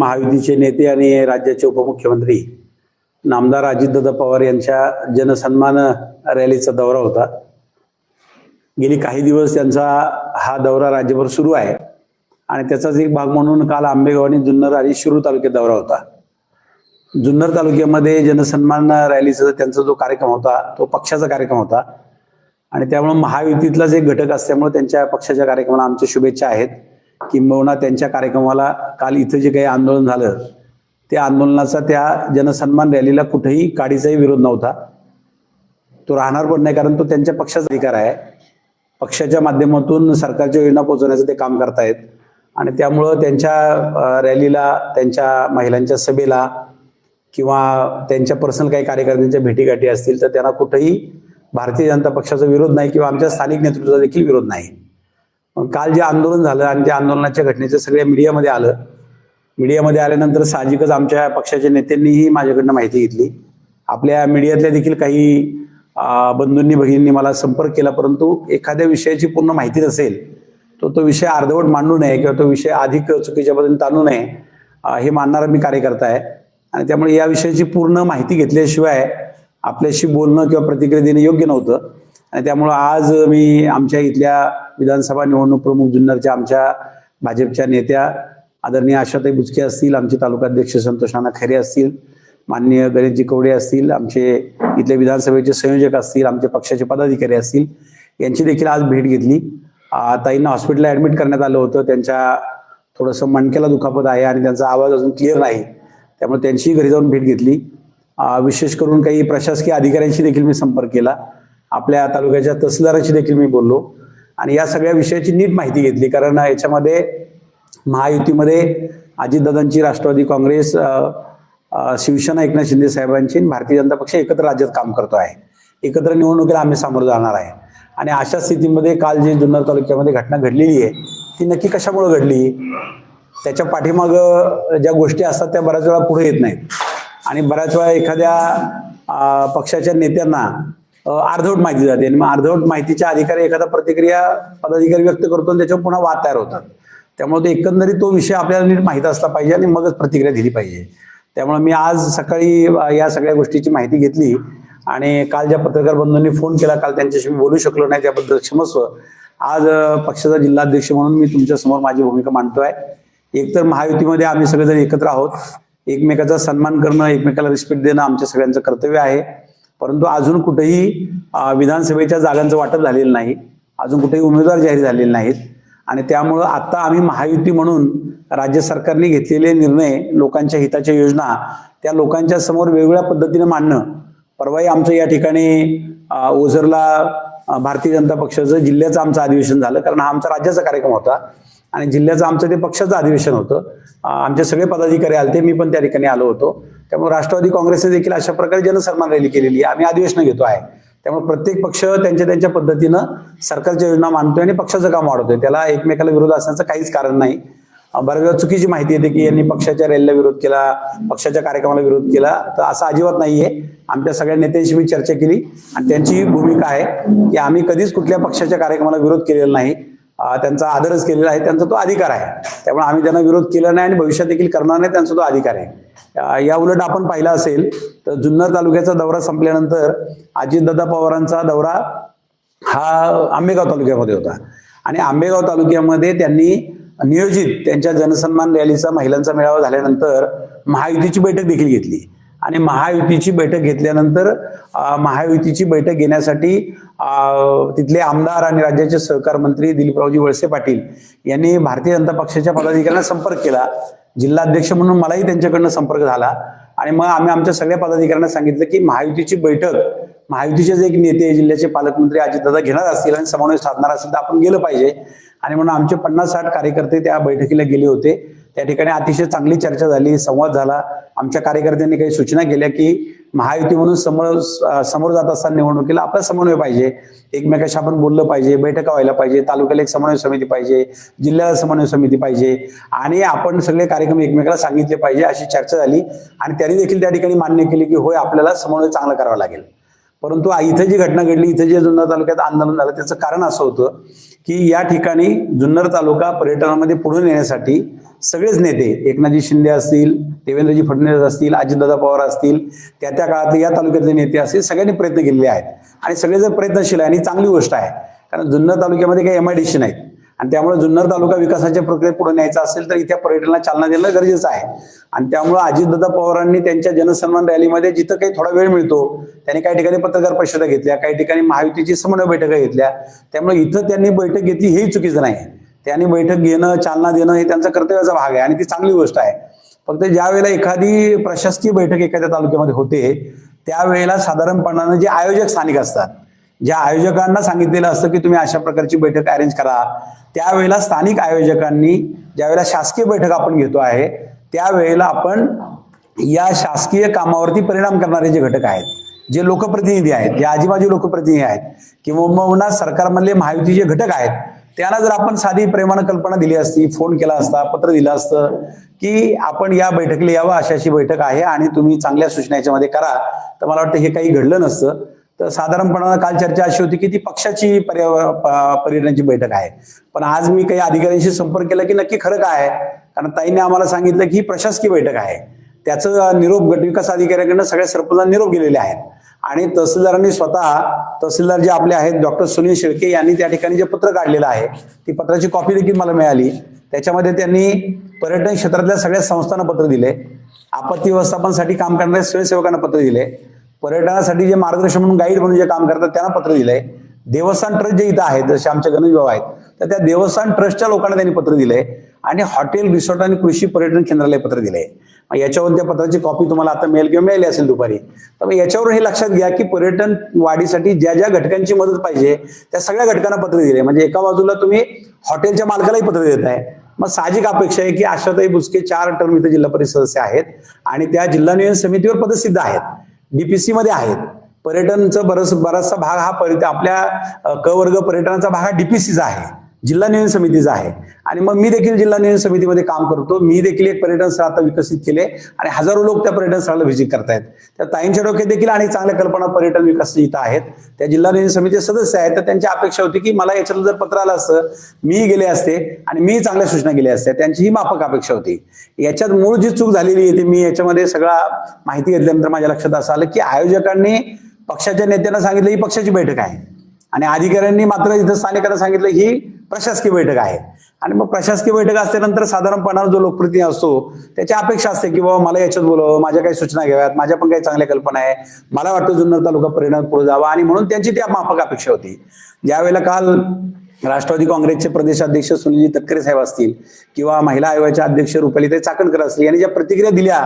महायुतीचे नेते आणि राज्याचे उपमुख्यमंत्री नामदार अजितदादा पवार यांच्या जनसन्मान रॅलीचा दौरा होता. गेली काही दिवस त्यांचा हा दौरा राज्यभर सुरू आहे आणि त्याचाच एक भाग म्हणून काल आंबेगाव आणि जुन्नर आणि शिरूर तालुक्यात दौरा होता. जुन्नर तालुक्यामध्ये जनसन्मान रॅलीचा त्यांचा जो कार्यक्रम होता तो पक्षाचा कार्यक्रम होता. आणि त्यामुळे महायुतीतलाच एक घटक असल्यामुळे त्यांच्या पक्षाच्या कार्यक्रमाला आमच्या शुभेच्छा आहेत. किंबहुना त्यांच्या कार्यक्रमाला काल इथं जे काही आंदोलन झालं त्या आंदोलनाचा त्या जनसन्मान रॅलीला कुठेही काडीचाही विरोध नव्हता. तो राहणार पण नाही कारण तो त्यांच्या पक्षाचा अधिकार आहे. पक्षाच्या माध्यमातून सरकारच्या योजना पोहोचवण्याचं ते काम करतायत. आणि त्यामुळं त्यांच्या रॅलीला त्यांच्या महिलांच्या सभेला किंवा त्यांच्या पर्सनल काही कार्यकर्त्यांच्या भेटीगाठी असतील तर त्यांना कुठेही भारतीय जनता पक्षाचा विरोध नाही किंवा आमच्या स्थानिक नेतृत्वाचा देखील विरोध नाही. काल जे आंदोलन झालं आणि त्या आंदोलनाच्या घटनेचं सगळ्या मीडियामध्ये आलं. मीडियामध्ये आल्यानंतर साहजिकच आमच्या पक्षाच्या नेत्यांनीही माझ्याकडनं माहिती घेतली. आपल्या मीडियातल्या देखील काही बंधूंनी भगिनींनी मला संपर्क केला परंतु एखाद्या विषयाची पूर्ण माहिती नसेल तो तो विषय अर्धवट मांडू नये किंवा तो विषय अधिक चुकीच्या पद्धतीने ताणू नये हे मानणारा मी कार्यकर्ता आहे. आणि त्यामुळे या विषयाची पूर्ण माहिती घेतल्याशिवाय आपल्याशी बोलणं किंवा प्रतिक्रिया देणं योग्य नव्हतं. आणि त्यामुळं आज मी आमच्या इथल्या विधानसभा निवडणूक प्रमुख जुन्नरच्या आमच्या भाजपच्या नेत्या आदरणीय आशाताई बुचके असतील आमचे तालुकाध्यक्ष संतोष नाना खैरे असतील माननीय गणेशजी कवडे असतील आमचे इथले विधानसभेचे संयोजक असतील आमचे पक्षाचे पदाधिकारी असतील यांची देखील आज भेट घेतली. ताईंना हॉस्पिटलला ऍडमिट करण्यात आलं होतं. त्यांच्या थोडंसं मणक्याला दुखापत आहे आणि त्यांचा आवाज अजून क्लिअर नाही. त्यामुळे त्यांचीही घरी जाऊन भेट घेतली. विशेष करून काही प्रशासकीय अधिकाऱ्यांशी देखील मी संपर्क केला. आपल्या तालुक्याच्या तहसीलदाराशी देखील मी बोललो. आणि या सगळ्या विषयाची नीट माहिती घेतली कारण याच्यामध्ये महायुतीमध्ये अजितदादांची राष्ट्रवादी काँग्रेस शिवसेना एकनाथ शिंदे साहेबांची आणि भारतीय जनता पक्ष एकत्र राज्यात काम करतो आहे. एकत्र निवडणुकीला आम्ही सामोरं जाणार आहे. आणि अशा स्थितीमध्ये काल जी जुन्नर तालुक्यामध्ये घटना घडलेली आहे ती नक्की कशामुळे घडली? त्याच्या पाठीमागं ज्या गोष्टी असतात त्या बऱ्याच वेळा पुढे येत नाहीत. आणि बऱ्याच वेळा एखाद्या पक्षाच्या नेत्यांना अर्धवट माहिती जाते. आणि मग अर्धवट माहितीच्या अधिकारी एखादा प्रतिक्रिया पदाधिकारी व्यक्त करतो आणि त्याच्यावर पुन्हा वाद तयार होतात. त्यामुळे तो एकंदरीत तो विषय आपल्याला नीट माहीत असला पाहिजे आणि मगच प्रतिक्रिया दिली पाहिजे. त्यामुळे मी आज सकाळी या सगळ्या गोष्टीची माहिती घेतली आणि काल ज्या पत्रकार बंधूंनी फोन केला काल त्यांच्याशी मी बोलू शकलो नाही त्याबद्दल क्षमस्व. आज पक्षाचा जिल्हाध्यक्ष म्हणून मी तुमच्यासमोर माझी भूमिका मांडतोय. एकतर महायुतीमध्ये आम्ही सगळेजण एकत्र आहोत. एकमेकाचा सन्मान करणं एकमेकाला रिस्पेक्ट देणं आमच्या सगळ्यांचं कर्तव्य आहे. परंतु अजून कुठेही विधानसभेच्या जागांचं वाटप झालेलं नाही. अजून कुठेही उमेदवार जाहीर झालेले नाहीत. आणि त्यामुळं आता आम्ही महायुती म्हणून राज्य सरकारने घेतलेले निर्णय लोकांच्या हिताच्या योजना त्या लोकांच्या समोर वेगवेगळ्या पद्धतीने मांडणं परवाही आमचं या ठिकाणी ओझरला भारतीय जनता पक्षाचं जिल्ह्याचं आमचं अधिवेशन झालं कारण हा आमचा राज्याचा कार्यक्रम होता. आणि जिल्ह्याचं आमचं ते पक्षाचं अधिवेशन होतं. आमचे सगळे पदाधिकारी आले ते मी पण त्या ठिकाणी आलो होतो. त्यामुळे राष्ट्रवादी काँग्रेसने देखील अशा प्रकारे जनसन्मान रॅली केलेली आहे. आम्ही अधिवेशनं घेतो आहे. त्यामुळे प्रत्येक पक्ष त्यांच्या त्यांच्या पद्धतीनं सरकारच्या योजना मानतोय आणि पक्षाचं काम वाढवतोय. त्याला एकमेकाला विरोध असण्याचं काहीच कारण नाही. बऱ्याच वेळा चुकीची माहिती येते की यांनी पक्षाच्या रॅलीला विरोध केला पक्षाच्या कार्यक्रमाला विरोध केला. तर असं अजिबात नाहीये. आमच्या सगळ्या नेत्यांशी मी चर्चा केली आणि त्यांची भूमिका आहे की आम्ही कधीच कुठल्या पक्षाच्या कार्यक्रमाला विरोध केलेला नाही. त्यांचा आदरच केलेला आहे त्यांचा तो अधिकार आहे. त्यामुळे आम्ही त्यांना विरोध केला नाही आणि भविष्यात देखील करणार नाही त्यांचा तो अधिकार आहे. या उलट आपण पाहिला असेल तर जुन्नर तालुक्याचा दौरा संपल्यानंतर अजितदादा पवारांचा दौरा हा आंबेगाव तालुक्यामध्ये होता. आणि आंबेगाव तालुक्यामध्ये त्यांनी नियोजित त्यांच्या जनसन्मान रॅलीचा महिलांचा मेळावा झाल्यानंतर महायुतीची बैठक देखील घेतली. आणि महायुतीची बैठक घेतल्यानंतर महायुतीची बैठक घेण्यासाठी तिथले आमदार आणि राज्याचे सहकार मंत्री दिलीपरावजी वळसे पाटील यांनी भारतीय जनता पक्षाच्या पदाधिकाऱ्यांना संपर्क केला. जिल्हाध्यक्ष म्हणून मलाही त्यांच्याकडनं संपर्क झाला. आणि मग आम्ही आमच्या सगळ्या पदाधिकाऱ्यांना सांगितलं की महायुतीची बैठक महायुतीचे जे एक नेते जिल्ह्याचे पालकमंत्री अजितदादा घेणार असतील आणि समन्वय साधणार असेल तर आपण गेलं पाहिजे. आणि म्हणून आमचे पन्नास साठ कार्यकर्ते त्या बैठकीला गेले होते. त्या ठिकाणी अतिशय चांगली चर्चा झाली संवाद झाला. आमच्या कार्यकर्त्यांनी काही सूचना केल्या की महायुती म्हणून समोर समोर जात असताना निवडणुकीला आपला समन्वय पाहिजे. एकमेकाशी आपण बोललं पाहिजे बैठका व्हायला पाहिजे तालुक्याला एक समन्वय समिती पाहिजे जिल्ह्याला समन्वय समिती पाहिजे. आणि आपण सगळे कार्यक्रम एकमेकाला सांगितले पाहिजे अशी चर्चा झाली आणि त्यांनी देखील त्या ठिकाणी मान्य केली की होय आपल्याला समन्वय चांगला करावा लागेल. परंतु इथं जी घटना घडली इथं जे जुन्नर तालुक्यात आंदोलन झालं त्याचं कारण असं होतं की या ठिकाणी जुन्नर तालुका पर्यटनामध्ये पुढे नेण्यासाठी सगळेच नेते एकनाथजी शिंदे असतील देवेंद्रजी फडणवीस असतील अजितदादा पवार असतील त्या त्या काळातले या तालुक्यातले नेते असतील सगळ्यांनी प्रयत्न केलेले आहेत. आणि सगळे जर प्रयत्नशील आहे आणि चांगली गोष्ट आहे कारण जुन्नर तालुक्यामध्ये काही एम आय डी सी नाहीत. आणि त्यामुळे जुन्नर तालुका विकासाच्या प्रक्रियेत पुढे न्यायचा असेल तर इथे पर्यटनाला चालना देणं गरजेचं आहे. आणि त्यामुळे अजितदादा पवारांनी त्यांच्या जनसन्मान रॅलीमध्ये जिथं काही थोडा वेळ मिळतो त्यांनी काही ठिकाणी पत्रकार परिषदा घेतल्या काही ठिकाणी महायुतीची समन्वय बैठका घेतल्या. त्यामुळे इथं त्यांनी बैठक घेतली हेही चुकीचं नाही. त्यांनी बैठक घेणं चालना देणं हे त्यांचा कर्तव्याचा भाग आहे आणि ती चांगली गोष्ट आहे. फक्त ज्या वेळेला एखादी प्रशासकीय बैठक एखाद्या तालुक्यामध्ये होते त्यावेळेला साधारणपणानं जे आयोजक स्थानिक असतात ज्या आयोजकांना सांगितलेलं असतं की तुम्ही अशा प्रकारची बैठक अरेंज करा त्यावेळेला स्थानिक आयोजकांनी ज्यावेळेला शासकीय बैठक आपण घेतो आहे त्यावेळेला आपण या शासकीय कामावरती परिणाम करणारे जे घटक आहेत जे लोकप्रतिनिधी आहेत जे आजीबाजी लोकप्रतिनिधी आहेत किंवा सरकारमधले महायुतीचे घटक आहेत त्यांना जर आपण साधी प्रेमानं कल्पना दिली असती फोन केला असता पत्र दिलं असतं की आपण या बैठकीला यावं अशी अशी बैठक आहे आणि तुम्ही चांगल्या सूचना याच्यामध्ये करा तर मला वाटतं हे काही घडलं नसतं. तर साधारणपणानं काल चर्चा अशी होती की ती पक्षाची प- पर्यटनाची बैठक आहे. पण आज मी काही अधिकाऱ्यांशी संपर्क केला की नक्की खरं काय आहे? कारण ताईने आम्हाला सांगितलं की ही प्रशासकीय बैठक आहे. त्याचं निरोप गट विकास अधिकाऱ्याकडनं सगळ्या सरपंचांना निरोप गेलेले आहेत. आणि तहसीलदारांनी स्वतः तहसीलदार जे आपले आहेत डॉक्टर सुनील शेळके यांनी त्या ठिकाणी जे पत्र काढलेलं आहे ती पत्राची कॉपी देखील मला मिळाली. त्याच्यामध्ये त्यांनी पर्यटन क्षेत्रातल्या सगळ्या संस्थांना पत्र दिले. आपत्ती व्यवस्थापनासाठी काम करणाऱ्या स्वयंसेवकांना पत्र दिले. पर्यटनासाठी जे मार्गदर्शन म्हणून गाईड म्हणून जे काम करतात त्यांना पत्र दिलंय देवस्थान ट्रस्ट जे इथं आहेत जसे आमचे गणेश भाऊ आहेत तर त्या देवस्थान ट्रस्टच्या लोकांना त्यांनी पत्र दिलंय आणि हॉटेल रिसॉर्ट आणि कृषी पर्यटन केंद्राला पत्र दिलंय मग याच्यावर त्या पत्राची कॉपी तुम्हाला आता मिळेल किंवा मिळाली असेल दुपारी. तर मग याच्यावरून हे लक्षात घ्या की पर्यटन वाढीसाठी ज्या ज्या घटकांची मदत पाहिजे त्या सगळ्या घटकांना पत्र दिले. म्हणजे एका बाजूला तुम्ही हॉटेलच्या मालकालाही पत्र देत आहे. मग साहजिक अपेक्षा आहे की आशाताई भुसके चार टर्म इथे जिल्हा परिषद सदस्य आहेत आणि त्या जिल्हा नियोजन समितीवर पदसिद्ध आहेत. डीपीसी मध्ये आहेत. पर्यटनचं बरस बराचसा भाग हा आपल्या क वर्ग पर्यटनाचा भाग हा डीपीसीचा आहे. जिल्हा नियोजन समितीचा आहे. आणि मग मी देखील जिल्हा नियोजन समितीमध्ये काम करतो. मी देखील एक पर्यटन स्थळ आता विकसित केले आणि हजारो लोक त्या पर्यटन स्थळाला व्हिजिट करतायत. त्या ताईंच्या डोक्यात देखील आणि चांगल्या कल्पना पर्यटन विकास इथं आहेत. त्या जिल्हा नियोजन समितीचे सदस्य आहेत. तर त्यांची अपेक्षा होती की मला याच्यातलं जर पत्र आलं असतं मी गेले असते आणि मी चांगल्या सूचना केल्या असत्या त्यांची ही माफक अपेक्षा होती. याच्यात मूळ जी चूक झालेली आहे ती मी याच्यामध्ये सगळा माहिती घेतल्यानंतर माझ्या लक्षात असं आलं की आयोजकांनी पक्षाच्या नेत्यांना सांगितलं ही पक्षाची बैठक आहे. आणि अधिकाऱ्यांनी मात्र इथं स्थानिकांना सांगितलं ही प्रशासकीय बैठक आहे. आणि मग प्रशासकीय बैठक असल्यानंतर साधारणपणावर जो लोकप्रतिनिधी असतो त्याची अपेक्षा असते की बाबा मला याच्यात बोलावं माझ्या काही सूचना घ्याव्यात माझ्या पण काही चांगल्या कल्पना आहे मला वाटतं जुन्नर तालुका परिणाम पुढे जावा. आणि म्हणून त्यांची त्या माफक अपेक्षा होती. ज्यावेळेला काल राष्ट्रवादी काँग्रेसचे प्रदेशाध्यक्ष सुनीलजी तटकरे साहेब असतील किंवा महिला आयोगाच्या अध्यक्ष रुपालीताई चाकणकर असतील यांनी ज्या प्रतिक्रिया दिल्या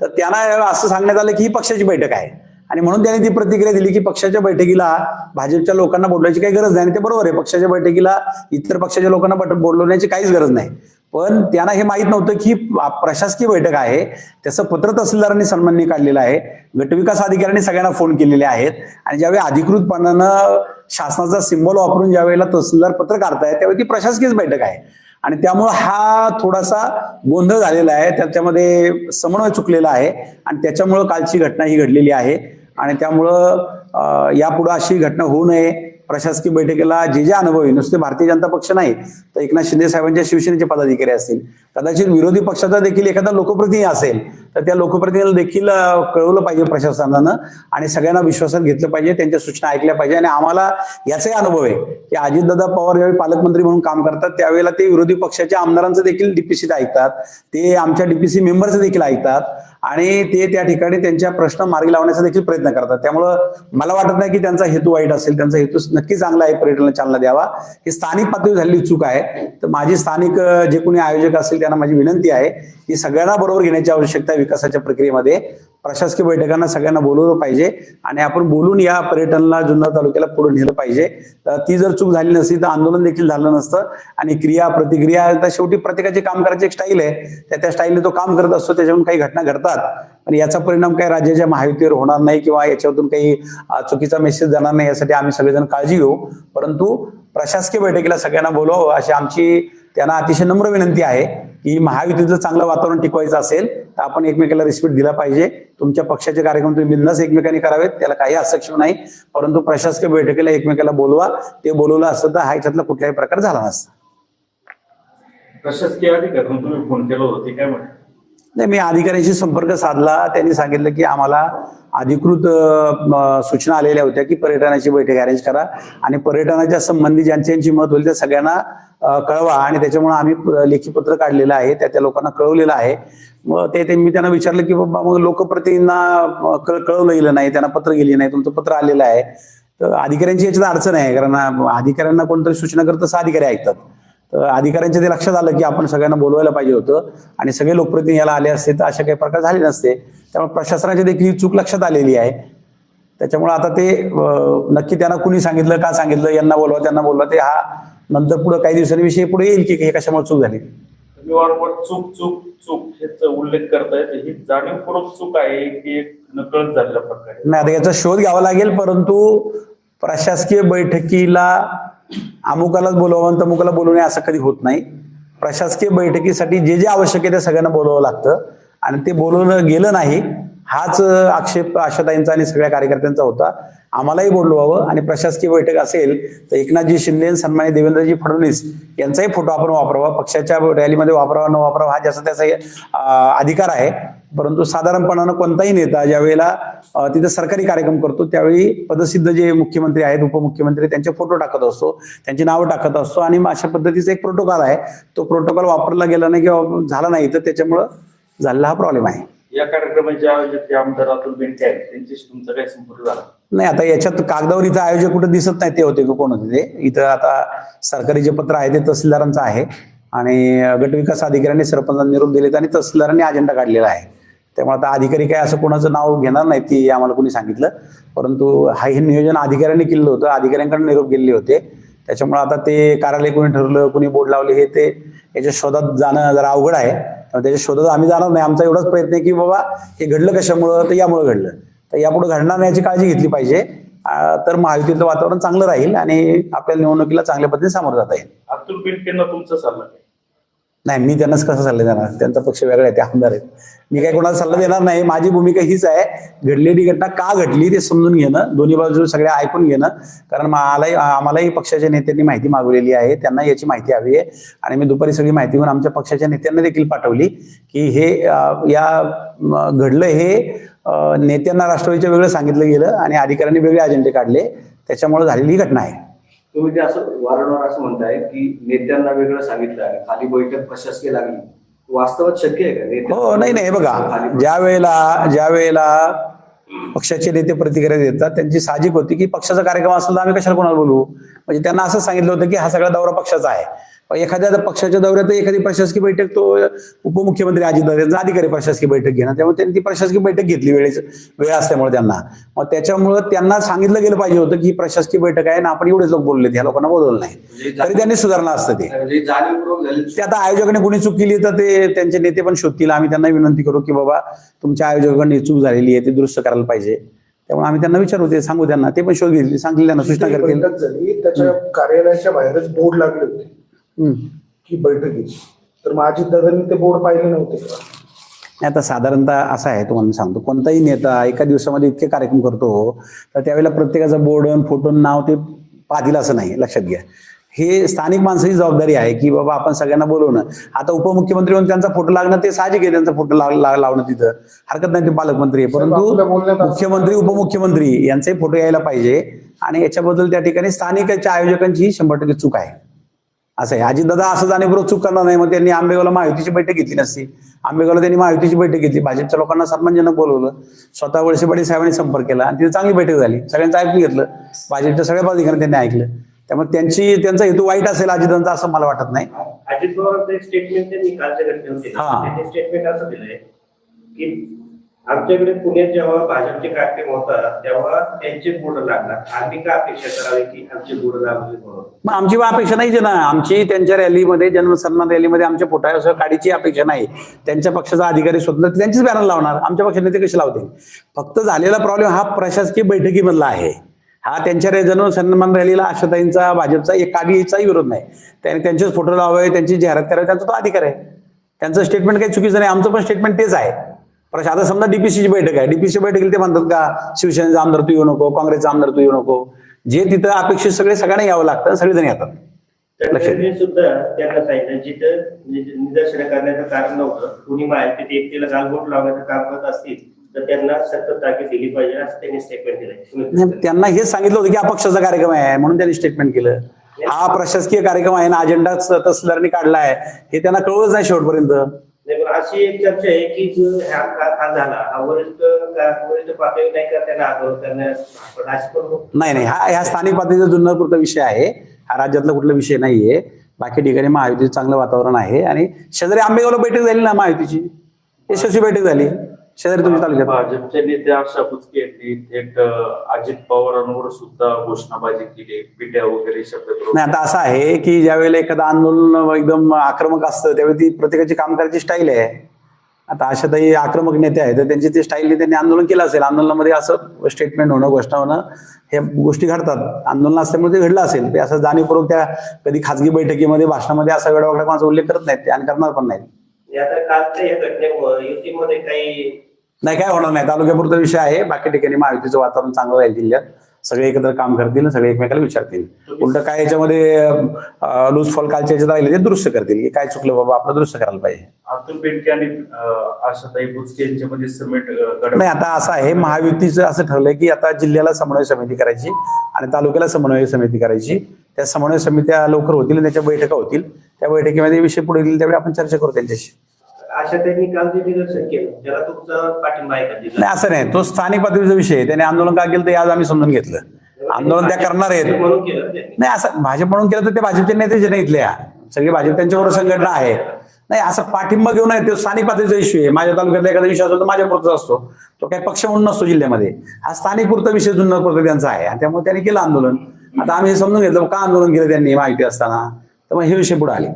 तर त्यांना असं सांगण्यात आलं की ही पक्षाची बैठक आहे. आणि म्हणून त्यांनी ती प्रतिक्रिया दिली की पक्षाच्या बैठकीला भाजपच्या लोकांना बोलवायची काही गरज नाही. आणि ते बरोबर आहे. पक्षाच्या बैठकीला इतर पक्षाच्या लोकांना बट- बोलवण्याची काहीच गरज नाही. पण त्यांना हे माहीत नव्हतं की प्रशासकीय बैठक आहे. त्याचं पत्र तहसीलदारांनी सन्माननी काढलेलं आहे. गटविकास अधिकाऱ्यांनी सगळ्यांना फोन केलेले आहेत. आणि ज्यावेळी अधिकृतपणानं शासनाचा सिंबल वापरून ज्यावेळेला तहसीलदार पत्र काढताय त्यावेळी ती प्रशासकीयच बैठक आहे. आणि त्यामुळं हा थोडासा गोंधळ झालेला आहे. त्याच्यामध्ये समन्वय चुकलेला आहे. आणि त्याच्यामुळं कालची घटना ही घडलेली आहे. आणि त्यामुळं यापुढं अशी घटना होऊ नये. प्रशासकीय बैठकीला जे जे अनुभवी नुसते भारतीय जनता पक्ष नाही तर एकनाथ शिंदे साहेबांच्या शिवसेनेचे पदाधिकारी असतील कदाचित विरोधी पक्षाचा देखील एखादा लोकप्रतिनिधी असेल तर त्या लोकप्रतिनिधीला देखील कळवलं पाहिजे प्रशासनानं आणि सगळ्यांना विश्वासात घेतलं पाहिजे त्यांच्या सूचना ऐकल्या पाहिजे आणि आम्हाला याचाही अनुभव आहे की अजितदादा पवार ज्यावेळी पालकमंत्री म्हणून काम करतात त्यावेळेला ते विरोधी पक्षाच्या आमदारांचं देखील डीपीसीत ऐकतात ते आमच्या डीपीसी मेंबरचं देखील ऐकतात. आणि ते त्या ठिकाणी त्यांच्या प्रश्न मार्गी लावण्याचा देखील प्रयत्न करतात. त्यामुळं मला वाटत नाही की त्यांचा हेतू वाईट असेल त्यांचा हेतू नक्की चांगला आहे पर्यटनाला चालना द्यावा. ही स्थानिक पातळीवर झालेली चूक आहे. तर माझी स्थानिक जे कोणी आयोजक असतील त्यांना माझी विनंती आहे की सगळ्यांना बरोबर घेण्याची आवश्यकता आहे विकासाच्या प्रक्रियेमध्ये. प्रशासकीय बैठकांना सगळ्यांना बोलवलं पाहिजे आणि आपण बोलून या पर्यटनाला जुन्नर तालुक्याला पुढे नेलं पाहिजे. ती जर चूक झाली नसती तर आंदोलन देखील झालं नसतं आणि क्रिया प्रतिक्रिया तर शेवटी प्रत्येकाचे काम करायची एक स्टाईल आहे. त्या त्या स्टाईलने तो काम करत असतो त्याच्यातून काही घटना घडतात. आणि याचा परिणाम काही राज्याच्या महायुतीवर होणार नाही किंवा याच्यातून काही चुकीचा मेसेज जाणार नाही यासाठी आम्ही सगळेजण काळजी घेऊ. परंतु प्रशासकीय बैठकीला सगळ्यांना बोलवावं अशी आमची त्यांना अतिशय नम्र विनंती आहे. की महायुतीचं चांगलं वातावरण टिकवायचं असेल तर आपण एकमेकाला रिस्पेक्ट दिला पाहिजे. तुमच्या पक्षाचे कार्यक्रम तुम्ही बिंदास एकमेकांनी करावेत त्याला काही हस्तक्षेप नाही. परंतु प्रशासकीय बैठकीला एकमेकाला बोलवा. ते बोलवलं असतं तर हा याच्यातला कुठलाही प्रकार झाला नसता. प्रशासकीय अधिकार तुम्ही फोन केला होता ते काय म्हणतात नाही मी अधिकाऱ्यांशी संपर्क साधला. त्यांनी सांगितलं की आम्हाला अधिकृत सूचना आलेल्या होत्या की पर्यटनाची बैठक अरेंज करा आणि पर्यटनाच्या संबंधी ज्यांची यांची मत होईल त्या सगळ्यांना कळवा. आणि त्याच्यामुळे आम्ही लेखीपत्र लेखी पत्र काढलेलं आहे. त्या त्या लोकांना कळवलेलं आहे. मग ते ते मी त्यांना विचारलं की बाबा मग लोकप्रतिनिधींना कळ कळवलं गेलं नाही. त्यांना पत्र गेली नाही. तुमचं पत्र आलेलं आहे. तर अधिकाऱ्यांची याच्यात अडचण आहे. कारण अधिकाऱ्यांना कोणतरी सूचना करत तसं अधिकारी ऐकतात. तर अधिकाऱ्यांच्या ते लक्षात आलं की आपण सगळ्यांना बोलवायला पाहिजे होतं आणि सगळे लोकप्रतिनिधी याला आले असते तर अशा काही प्रकार झाले नसते. त्यामुळे प्रशासनाची देखील ही चूक लक्षात आलेली आहे. त्याच्यामुळे आता ते नक्की त्यांना कुणी सांगितलं का सांगितलं यांना बोलवा त्यांना बोलवा ते हा नंतर पुढे काही दिवसांनी विषय पुढे येईल की हे कशामुळे चूक झाली. तुम्ही वारंवार चूक चूक चूक हेचा उल्लेख करताय ही जाणीवपूर्वक चूक आहे की एक नकळत झालेला प्रकार नाही आता याचा शोध घ्यावा लागेल परंतु प्रशासकीय बैठकीला अमुकालाच बोलवावं तमुकाला बोलवणे असं कधी होत नाही. प्रशासकीय बैठकीसाठी जे जे आवश्यक आहे ते सगळ्यांना बोलवावं लागतं. आणि ते बोलवलं गेलं नाही हाच आक्षेप आशाताईंचा आणि सगळ्या कार्यकर्त्यांचा होता. आम्हालाही बोललो बोलवावं आणि प्रशासकीय बैठक असेल तर एकनाथजी शिंदे सन्मान्य देवेंद्रजी फडणवीस यांचाही फोटो आपण वापरावा. पक्षाच्या रॅलीमध्ये वापरावा न वापरावा हा ज्याचा त्याचा अधिकार आहे. परंतु साधारणपणानं कोणताही नेता ज्या वेळेला तिथे सरकारी कार्यक्रम करतो त्यावेळी पदसिद्ध जे मुख्यमंत्री आहेत उपमुख्यमंत्री त्यांचे फोटो टाकत असतो त्यांची नावं टाकत असतो आणि मग अशा पद्धतीचा एक प्रोटोकॉल आहे. तो प्रोटोकॉल वापरला गेला नाही किंवा झाला नाही तर त्याच्यामुळं झालेला हा प्रॉब्लेम आहे. या कार्यक्रमाच्या आयोजित आमदार अतुल बेंटे आहेत त्यांच्याशी तुमचा काय संपर्क झाला? नाही आता याच्यात कागदावर इथं आयोजक कुठं दिसत नाही ते होते का कोण होते ते. इथं आता सरकारी जे पत्र आहे ते तहसीलदारांचं आहे. आणि गटविकास अधिकाऱ्यांनी सरपंचांना निरोप दिलेत आणि तहसीलदारांनी अजेंडा काढलेला आहे. त्यामुळे आता अधिकारी काय असं कोणाचं नाव घेणार नाही ती आम्हाला कोणी सांगितलं. परंतु हा हे नियोजन अधिकाऱ्यांनी केलेलं होतं. अधिकाऱ्यांकडे निरोप गेले होते. त्याच्यामुळे आता ते कार्यालय कोणी ठरवलं कोणी बोर्ड लावले हे ते याच्या शोधात जाणं जरा अवघड आहे. त्याच्या शोधात आम्ही जाणार नाही. आमचा एवढाच प्रयत्न आहे की बाबा हे घडलं कशामुळं? तर यामुळे घडलं. तर यापुढे घडणार नाही याची काळजी घेतली पाहिजे. तर महायुतीतलं वातावरण चांगलं राहील आणि आपल्या निवडणुकीला चांगल्या पद्धतीने सामोरं जाता येईल. अतुल बेनकेंना तुमचा सल्ला नाही मी त्यांनाच कसा सल्ला देणार? त्यांचा पक्ष वेगळा आहे ते आमदार आहेत. मी काही कोणाला सल्ला देणार नाही. माझी भूमिका हीच आहे घडलेली घटना का घडली ते समजून घेणं दोन्ही बाजू सगळ्या ऐकून घेणं. कारण मलाही आम्हालाही पक्षाच्या नेत्यांनी माहिती मागवलेली आहे त्यांना याची माहिती हवी आहे. आणि मी दुपारी सगळी माहिती घेऊन आमच्या पक्षाच्या नेत्यांना देखील पाठवली की हे या घडलं हे नेत्यांना राष्ट्रवादीच्या वेगळं सांगितलं गेलं आणि अधिकाऱ्यांनी वेगळे अजेंडे काढले. त्याच्यामुळे झालेली ही घटना आहे. तुम्ही ते असं वारंवार असं म्हणताय की नेत्यांना वेगळं सांगितलं आणि खाली बैठक प्रशासकीय लागली. वास्तवात शक्य आहे का? हो नाही नाही हे बघा. ज्या वेळेला ज्या वेळेला पक्षाचे नेते प्रतिक्रिया देतात त्यांची साहजिक होती की पक्षाचा कार्यक्रम असेल तर आम्ही कशाला कोणाला बोलू म्हणजे त्यांना असं सांगितलं होतं की हा सगळा दौरा पक्षाचा आहे. एखाद्या पक्षाच्या दौऱ्यात एखादी प्रशासकीय बैठक तो उपमुख्यमंत्री अजितदादा यांचा अधिकारी प्रशासकीय बैठक घेणार. त्यामुळे त्यांनी ती प्रशासकीय बैठक घेतली वेळेच वेळ असल्यामुळे त्यांना. मग त्याच्यामुळं त्यांना सांगितलं गेलं पाहिजे होतं की ही प्रशासकीय बैठक आहे ना आपण एवढेच लोक बोलले ह्या लोकांना बोलवलं नाही. तरी त्यांनी सुधारणा असतं ते. आता आयोजकाने कोणी चूक केली तर ते त्यांचे नेते पण शोधतील. आम्ही त्यांना विनंती करू की बाबा तुमच्या आयोजकांनी चूक झालेली आहे ती दुरुस्त करायला पाहिजे. त्यामुळे आम्ही त्यांना विचारू ते सांगू त्यांना. ते पण शोध घेतली सांगतील त्यांना सूचना करतील. त्याच्या कार्यालयाच्या बाहेरच बोर्ड लागले होते. की बैठकीची तर मग अजितदादांनी ते बोर्ड पाहिले नव्हते. नाही, आता साधारणतः असं आहे तुम्हाला मी सांगतो. कोणताही नेता एका दिवसामध्ये इतके कार्यक्रम करतो तर त्यावेळेला प्रत्येकाचा बोर्ड फोटो नाव ते पाहतील असं नाही. लक्षात घ्या. हे स्थानिक माणसाची जबाबदारी आहे की बाबा आपण सगळ्यांना बोलवणं. आता उपमुख्यमंत्री म्हणून त्यांचा फोटो लागणं ते साहजिक आहे त्यांचा फोटो लाव- लाव- लावणं तिथं. हरकत नाही ते पालकमंत्री आहे. परंतु मुख्यमंत्री उपमुख्यमंत्री यांचाही फोटो यायला पाहिजे आणि याच्याबद्दल त्या ठिकाणी स्थानिकाच्या आयोजकांची ही शंभर टक्के चूक आहे. असं आहे. अजितदादा असं जाणीवपूर्वक चूक करणार नाही. मग त्यांनी आंबेगावला महायुतीची बैठक घेतली नसती. आंबेगावला त्यांनी महायुतीची बैठक घेतली. भाजपच्या लोकांना सन्मानजनक बोलवलं. स्वतः वळसे पाटील साहेबांनी संपर्क केला आणि तिथे चांगली बैठक झाली. सगळ्यांचं ऐकून घेतलं. भाजपच्या सगळ्या पदाधिकाऱ्यांनी त्यांनी ऐकलं. त्यामुळे त्यांची त्यांचा हेतू वाईट असेल अजितदांचा असं मला वाटत नाही. अजित पवारांचं एक स्टेटमेंट त्यांनी कालच्या घटनेवर हा. स्टेटमेंट असं दिलंय की आमच्याकडे पुण्यात जेव्हा भाजपचे कार्यक्रम होतात तेव्हा त्यांचे बोर्ड लागणार. आम्ही का अपेक्षा करावी की आमचे बोर्ड लागले म्हणून मग आमची अपेक्षा नाही ना. आमची त्यांच्या रॅलीमध्ये जन्मसन्मान रॅलीमध्ये आमच्या फोटासह काढीची अपेक्षा नाही. त्यांच्या पक्षाचा अधिकारी स्वतंत्र त्यांचीच बॅनर लावणार. आमच्या पक्षाने ते कसे लावतील? फक्त झालेला प्रॉब्लेम हा प्रशासकीय बैठकीमधला आहे. हा त्यांच्या रे- सन्मान रॅलीला आशाताईंचा भाजपचा एक काडीचाही विरोध नाही. त्याने त्यांचेच फोटो लावावे त्यांची जाहिरात करावी त्यांचा तो अधिकार आहे. त्यांचं स्टेटमेंट काही चुकीचं नाही. आमचं पण स्टेटमेंट तेच आहे. पण आता समजा डीपीसीची बैठक आहे. डीपीसी बैठकीला ते म्हणतात का शिवसेनेचा आमदार तू येऊ नको काँग्रेसचा आमदार तू येऊ नको. जे तिथं अपेक्षित सगळे सगळ्यांना यावं लागतं सगळेजण येतात. सुद्धा त्यांना सांगितलं जिथं नि- निदर्शनं करण्याचं कारण नव्हतं कुणी माहिती एकटीला गालबोट लावण्याचं काम करत असतील तर त्यांना ताकीद दिली पाहिजे असं त्यांनी स्टेटमेंट दिलं त्यांना हेच सांगितलं होतं की हा पक्षाचा कार्यक्रम आहे म्हणून त्यांनी स्टेटमेंट केलं. हा प्रशासकीय कार्यक्रम आहे ना अजेंडा तहसीलदारांनी काढला आहे हे त्यांना कळवलंच नाही शेवटपर्यंत. नाही पण अशी एक चर्चा आहे की जो हा हा- झाला हा वरिष्ठ वरिष्ठ पातळी नाही का त्यांना आंदोलन करण्यास अशी पण नाही नाही हा ह्या स्थानिक पातळीचा जुन्नरपूरचा विषय आहे. हा राज्यातला कुठला विषय नाहीये. बाकी ठिकाणी महायुतीचं चांगलं वातावरण आहे. आणि शेजारी आंबेगावला बैठक झाली ना महायुतीची? यशस्वी बैठक झाली. शेजारी तुमच्या तालुक्यात. भाजपचे नेते आशा बुचके यांनी थेट अजित पवारांवर सुद्धा घोषणाबाजी केली पिट्या वगैरे शब्द. नाही आता असं आहे की ज्यावेळेला एखादं आंदोलन एकदम आक्रमक असतं त्यावेळी ती प्रत्येकाची काम करायची स्टाईल आहे. आता अशातही आक्रमक नेते आहेत तर त्यांची ती स्टाईलने त्यांनी आंदोलन केलं असेल. आंदोलनामध्ये असं स्टेटमेंट होणं घोषणा होणं हे गोष्टी घडतात. आंदोलन असल्यामुळे ते घडलं असेल. ते असं जाणीवपूर्वक त्या कधी खाजगी बैठकीमध्ये भाषणामध्ये असा वेळा कोणाचा उल्लेख करत नाहीत ते आणि करणार पण नाहीत. कालच्या या घटनेमुळे युतीमध्ये काही नाही काय होणार नाही. तालुक्यापुरता विषय आहे. बाकी ठिकाणी महायुतीचं वातावरण चांगलं राहील जिल्ह्यात. सगळे एकत्र काम करतील सगळे एकमेकाला विचारतील. उलट काय याच्यामध्ये लूज फॉल कालच्या याच्यात राहिले ते दुरुस्त करतील. की काय चुकलं बाबा आपलं दुरुस्त करायला पाहिजे. अतुल बेनके आणि आशाताई बुचके यांच्यामध्ये समेट नाही आता असं आहे महायुतीचं असं ठरलंय की आता जिल्ह्याला समन्वय समिती करायची आणि तालुक्याला समन्वय समिती करायची. त्या समन्वय समित्या लवकर होतील आणि त्याच्या बैठका होतील. त्या बैठकीमध्ये विषय पुढे गेले त्यावेळी आपण चर्चा करू त्यांच्याशी. काल जे निदर्शन केलं त्याला तुमचा पाठिंबा आहे का नाही असं नाही. तो स्थानिक पातळीचा विषय आहे. त्याने आंदोलन का केलं ते आज आम्ही समजून घेतलं. आंदोलन त्या करणार आहेत. म्हणून केलं त्यांनी. नाही असं भाजप म्हणून केलं तर ते भाजपचे नेते जे नाही इथल्या सगळे भाजप त्यांच्याबरोबर संघटना आहे. नाही असं पाठिंबा घेऊन आहे तो स्थानिक पातळीचा इश्यू आहे. माझ्या तालुक्यातला एखादा विषय असतो तर माझ्या पुरता असतो. तो काही पक्ष म्हणून नसतो जिल्ह्यामध्ये. हा स्थानिक पुरता विषय जुन्नर पुरता त्यांचा आहे. आणि त्यामुळे त्यांनी केलं आंदोलन. आता आम्ही हे समजून घेतलं का आंदोलन केलं त्यांनी माहिती असताना? तर मग हे विषय पुढे आले.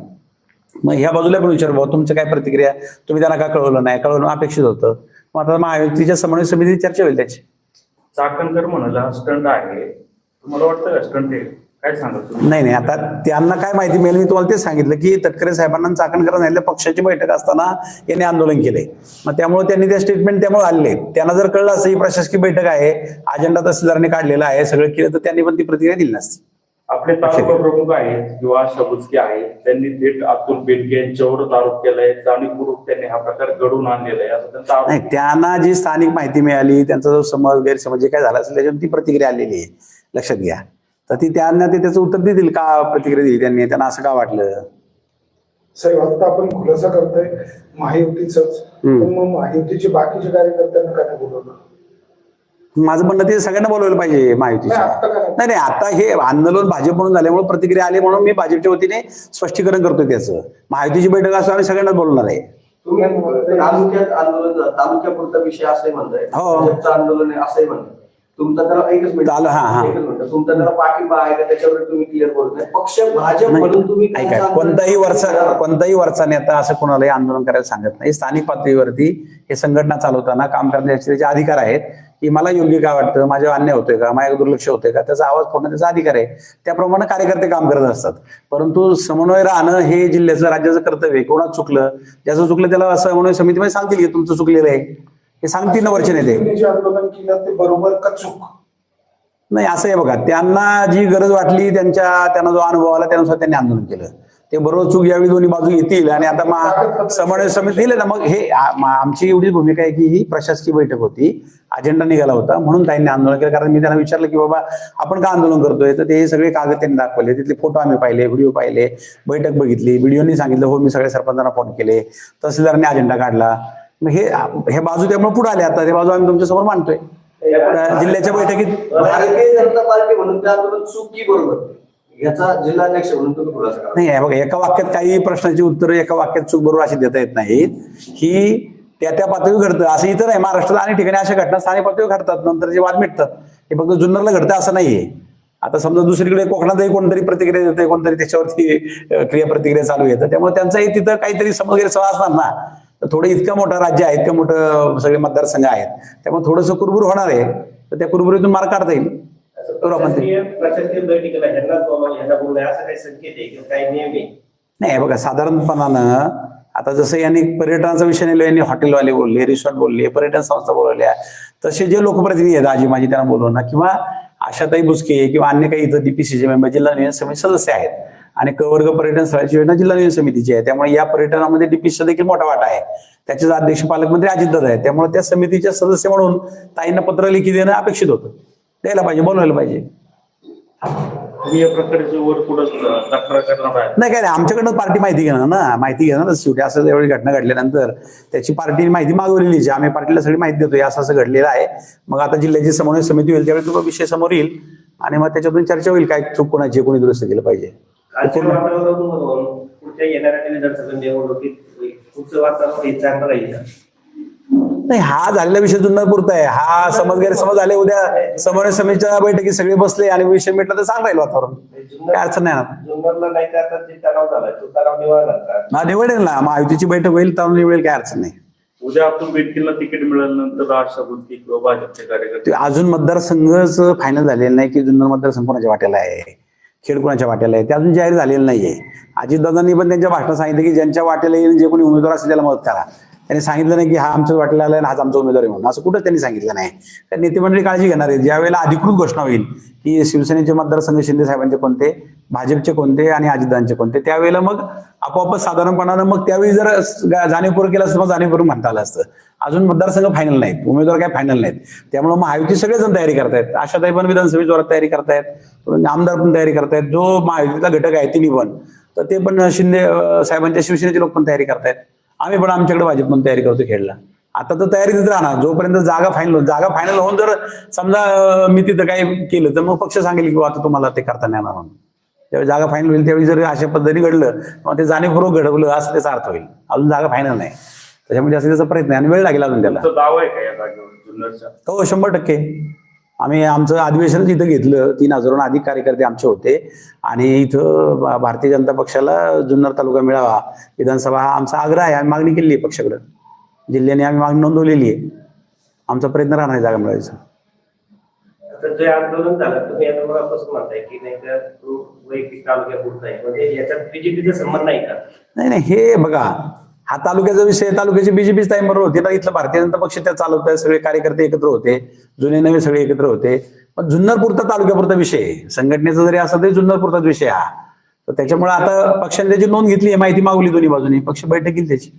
मग ह्या बाजूला पण विचार भाऊ तुमचं काय प्रतिक्रिया? तुम्ही त्यांना का कळवलं नाही? कळवणं अपेक्षित होतं. मग आता महायुतीच्या समन्वय समिती चर्चा होईल त्याची. चाकणकर म्हणाला स्टंट आहे. तुम्हाला वाटतं का स्टंट आहे काय सांगाल तुम्ही? नाही नाही आता त्यांना काय माहिती मिळेल मी तुम्हाला तेच सांगितलं की तटकरे साहेबांना चाकणकर नाही पक्षाची बैठक असताना यांनी आंदोलन केलंय. मग त्यामुळे त्यांनी ते स्टेटमेंट त्यामुळे आले त्यांना जर कळलं असं ही प्रशासकीय बैठक आहे अजेंडा तहसीलदारांनी काढलेला आहे सगळं केलं तर त्यांनी पण ती प्रतिक्रिया दिली नसती. आपले तालुका प्रमुख आहेत किंवा आशा बुचके आहेत त्यांनी थेट अतुल बेनके यांच्यावरच आरोप केलाय जाणीवपूर्वक त्यांनी हा प्रकार घडवून आणलेला आहे असं त्यांचा नाही आरोप त्यांना जी स्थानिक माहिती मिळाली त्यांचा जो समज गैरसमज जे काय झाला असेल त्याच्यावर ती प्रतिक्रिया आलेली आहे. लक्षात घ्या. तर ती त्यांना ते त्याचं उत्तर देतील का प्रतिक्रिया दिली त्यांनी? त्यांना असं का वाटलं? साहेब आता आपण खुलासा करतोय महायुतीच हम्म. पण मग महायुतीचे बाकीचे कार्यकर्त्यांना काय नाही बोलवलं? माझं म्हणणं ते सगळ्यांना बोलवलं पाहिजे महायुतीच्या नाही? नाही नाही आता हे आंदोलन भाजप म्हणून झाल्यामुळे प्रतिक्रिया आली म्हणून मी भाजपच्या वतीने स्पष्टीकरण करतोय त्याचं. महायुतीची बैठक असं आम्ही सगळ्यांना बोलणार आहे. तालुक्यात आंदोलन तालुक्यापुरता विषय असंही म्हणताय. हो. आंदोलन आहे असंही म्हणताय. तुमचा त्याला एकच मिनिट. चालू, हा, हा. एकच मिनिट. तुमचा त्याला पाठिंबा आहे का? त्याच्यावर तुम्ही क्लिअर बोलत नाही. पक्ष भाजप म्हणून तुम्ही काय कोणताही वरचा. कोणताही वरचा नेता असं कोणालाही आंदोलन करायला सांगत नाही. स्थानिक पातळीवरती हे संघटना चालवताना काम करण्याचे त्याचे अधिकार आहेत की मला योग्य काय वाटतं माझ्यावर अन्याय होतोय का माझ्या दुर्लक्ष होतोय का त्याचा आवाज फोडणं त्याचा अधिकार आहे त्याप्रमाणे कार्यकर्ते काम करत असतात. परंतु समन्वय राहणं हे जिल्ह्याचं राज्याचं कर्तव्य आहे. कोणाच चुकलं ज्याचं चुकलं त्याला समन्वय समितीमध्ये सांगतील की तुमचं चुकलेलं आहे. हे सांगतील ना वरचे नेते. तुम्ही जे आंदोलन केलं ते बरोबर का चूक? नाही असं आहे बघा. त्यांना जी गरज वाटली त्यांच्या त्यांना जो अनुभव आला त्यानुसार त्यांनी आंदोलन केलं. ते बरोबर चूक यावेळी दोन्ही बाजू येतील आणि आता मा समन्वय समिती दिले ना मग हे आमची एवढी भूमिका आहे की ही प्रशासकीय बैठक होती. अजेंडा निघाला होता म्हणून ताईंनी आंदोलन केलं. कारण मी त्यांना विचारलं की बाबा आपण का आंदोलन करतोय? तर ते सगळे कागद त्यांनी दाखवले. तिथले फोटो आम्ही पाहिले व्हिडिओ पाहिले बैठक बघितली. व्हिडिओनी सांगितलं हो मी सगळ्या सरपंचांना फोन केले. तहसीलदारांनी अजेंडा काढला. मग हे हे बाजू त्यामुळे पुढे आले आता. ते बाजू आम्ही तुमच्यासमोर मांडतोय. त्या जिल्ह्याच्या बैठकीत भारतीय जनता पार्टी म्हणून चूक बरोबर. याचा जिल्हाध्यक्ष म्हणून नाही हे बघा एका वाक्यात काही प्रश्नाची उत्तरं एका वाक्यात चूक बरोबर अशी देता येत नाहीत ही त्या त्या पातळीवर घडतं. असं इतर आहे. महाराष्ट्रात अनेक ठिकाणी अशा घटना स्थानिक पातळीवर घडतात. नंतर जे वाद मिटतात हे फक्त जुन्नरला घडतं असं नाहीये. आता समजा दुसरीकडे कोकणातही कोणतरी प्रतिक्रिया देते कोणतरी त्याच्यावरती क्रिया प्रतिक्रिया चालू येतं त्यामुळे त्यांचाही तिथं काहीतरी समज असणार ना. तर थोडं इतकं मोठं राज्य आहे इतकं मोठं सगळे मतदारसंघ आहेत. त्यामुळे थोडंसं कुरबुर होणार आहे तर त्या कुरबुरीतून मार्ग काढता येईल. नाही बघा साधारणपणानं आता जसं यांनी पर्यटनाचा विषय नेलो यांनी हॉटेलवाले बोलले रिसॉर्ट बोलले पर्यटन संस्था बोलवल्या तसे जे लोकप्रतिनिधी आहेत आजी माझी त्यांना बोलवणं किंवा आशाताई बुचके किंवा अन्य काही इथं डीपीसीचे मेंबर जिल्हा नियोजन समिती सदस्य आहेत आणि कवर्ग पर्यटन स्थळाची योजना जिल्हा नियोजन समितीची आहे. त्यामुळे या पर्यटनामध्ये डीपीसीचा देखील मोठा वाटा आहे. त्याचे अध्यक्ष पालकमंत्री अजितदादा आहेत. त्यामुळे त्या समितीच्या सदस्य म्हणून ताईंना पत्र लिखी देणं अपेक्षित होतं. द्यायला पाहिजे बोलवायला पाहिजे. नाही काय नाही. आमच्याकडनं पार्टी माहिती घेणार ना. माहिती घेणार ना शेवटी. असं एवढी घटना घडल्यानंतर त्याची पार्टी माहिती मागवलेली. आम्ही पार्टीला सगळी माहिती देतो असं असं घडलेलं आहे. मग आता जिल्ह्याची समन्वय समिती होईल. त्यावेळी तो विषय समोर येईल. आणि मग त्याच्यातून चर्चा होईल. काय चूक कोणाची कोणी दुरुस्त केलं पाहिजे. आजच्या वातावरणावरून पुढच्या येणाऱ्या विधानसभा निवडणुकीत पुढचं वातावरण हे चांगलं राहील? नाही हा झालेला विषय जुन्नर पुरता आहे. हा समज गैरसमज झाले उद्या समन्वय समितीच्या बैठकीत सगळे बसले आणि विषय मिटला तर चांगला राहील वातावरण. काय अडचण नाही ना जुन्नरला नाही का आता जे तणाव झाला तो तणाव निवारणार का ना निवडेल ना. महायुतीची बैठक होईल तर निवडेल काय अडचण नाही. उद्या अतुल बेटकीला तिकीट मिळाल्यानंतर आशा बुद्धी किंवा भाजपचे कार्यकर्ते ते अजून मतदारसंघच फायनल झालेलं नाही की जुन्नर मतदारसंघ कोणाच्या वाट्याला आहे? खेळ कोणाच्या वाट्याला आहे? ते अजून जाहीर झालेलं नाहीये. अजितदादांनी पण त्यांच्या भाषणात सांगितलं की ज्यांच्या वाट्याला येईल जे कोणी उमेदवार असेल त्याला मदत करा. त्यांनी सांगितलं नाही की हा आमचं वाटलं आलं आणि हाच आमचा उमेदवार आहे म्हणून. असं कुठं त्यांनी सांगितलं नाही. तर नेतेमंडळी काळजी घेणार आहे. ज्यावेळेला अधिकृत घोषणा होईल की शिवसेनेचे मतदारसंघ शिंदे साहेबांचे कोणते भाजपचे कोणते आणि अजितदादांचे कोणते त्यावेळेला मग आपोआपच साधारणपणानं मग त्यावेळी जर जाणीवपूर्वक केलं असतं मग जाणीवपूर्वक म्हणता आलं असतं. अजून मतदारसंघ फायनल नाहीत. उमेदवार काय फायनल नाहीत. त्यामुळे महायुती सगळेजण तयारी करतायत. आशाताई पण विधानसभेची जोरात तयारी करतायत. आमदार पण तयारी करतायत. जो महायुतीचा घटक आहे तिन्ही पण. तर ते पण शिंदे साहेबांच्या शिवसेनेचे लोक पण तयारी करतायत. आम्ही पण आमच्याकडे भाजप पण तयारी करतो खेळला आता तर तयारीतच राहणार. जोपर्यंत जागा फायनल जागा फायनल होऊन जर समजा मी तिथं काही केलं तर मग पक्ष सांगेल की "बुवा, आता तुम्हाला ते करता नाही येणार म्हणून. त्यावेळी जागा फायनल होईल त्यावेळी जर अशा पद्धतीने घडलं मग ते जाणीवपूर्वक घडवलं असं त्याचा अर्थ होईल. अजून जागा फायनल नाही. त्याच्यामुळे जास्त त्याचा प्रयत्न आहे आणि वेळ लागेल अजून त्याला. हो शंभर टक्के. आम्ही आमचं अधिवेशनच इथं घेतलं. तीन हजारहून अधिक कार्यकर्ते आमचे होते. आणि इथं भारतीय जनता पक्षाला जुन्नर तालुका मिळावा. विधानसभा हा आमचा आग्रह आहे. आम्ही मागणी केली आहे पक्षाकडे. जिल्ह्याने आम्ही मागणी नोंदवलेली आहे. आमचा प्रयत्न राहणार आहे जागा जे आंदोलन झालं तुम्ही आता म्हणताय की नाही का तो वैयक्तिक आहे. म्हणजे याच्यात बीजेपीचा संबंध नाही का? नाही नाही हे बघा. हा तालुक्याचा विषय तालुक्याची बीजेपी टाइम बरोबर होती. ना इथलं भारतीय जनता पक्ष त्या चालवत सगळे कार्यकर्ते एकत्र होते. जुने नवे सगळे एकत्र होते. पण जुन्नरपूरचा तालुक्यापुरता विषय संघटनेचा जरी असा तरी जुन्नरपूरचाच विषय हा. तर त्याच्यामुळे आता पक्षाने त्याची नोंद घेतली आहे. माहिती मागवली दोन्ही बाजूनी. पक्ष बैठक घेईल त्याची.